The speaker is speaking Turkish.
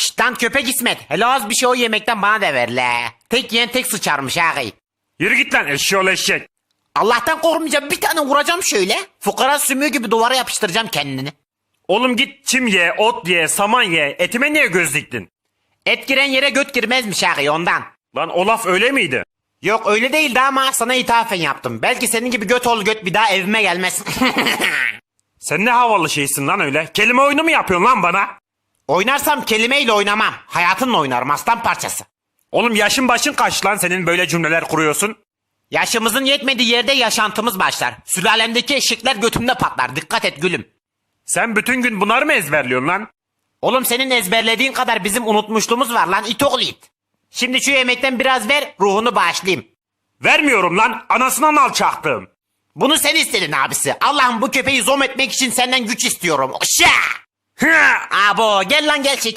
Şşt lan köpek İsmet. Hele az bir şey o yemekten bana da ver la. Tek yiyen tek sıçarmış ağay. Yürü git lan eşşoğlu eşek. Allah'tan korkmayacağım bir tane vuracağım şöyle. Fukara sümüğü gibi duvara yapıştıracağım kendini. Oğlum git çim ye, ot ye, saman ye. Etime niye göz diktin? Et giren yere göt girmezmiş ağay ondan. Lan o laf öyle miydi? Yok öyle değildi ama sana ithafen yaptım. Belki senin gibi göt ol göt bir daha evime gelmez. Sen ne havalı şeysin lan öyle? Kelime oyunu mu yapıyorsun lan bana? Oynarsam kelimeyle oynamam. Hayatınla oynarım aslan parçası. Oğlum yaşın başın kaç lan senin böyle cümleler kuruyorsun? Yaşımızın yetmediği yerde yaşantımız başlar. Sülalemdeki eşekler götümde patlar. Dikkat et gülüm. Sen bütün gün bunları mı ezberliyorsun lan? Oğlum senin ezberlediğin kadar bizim unutmuşluğumuz var lan it oğlu it. Şimdi şu yemekten biraz ver ruhunu bağışlayayım. Vermiyorum lan anasından alçaktım. Bunu sen istedin abisi. Allah'ım bu köpeği zom etmek için senden güç istiyorum. Şa! Hı! Abo gel lan gel şeker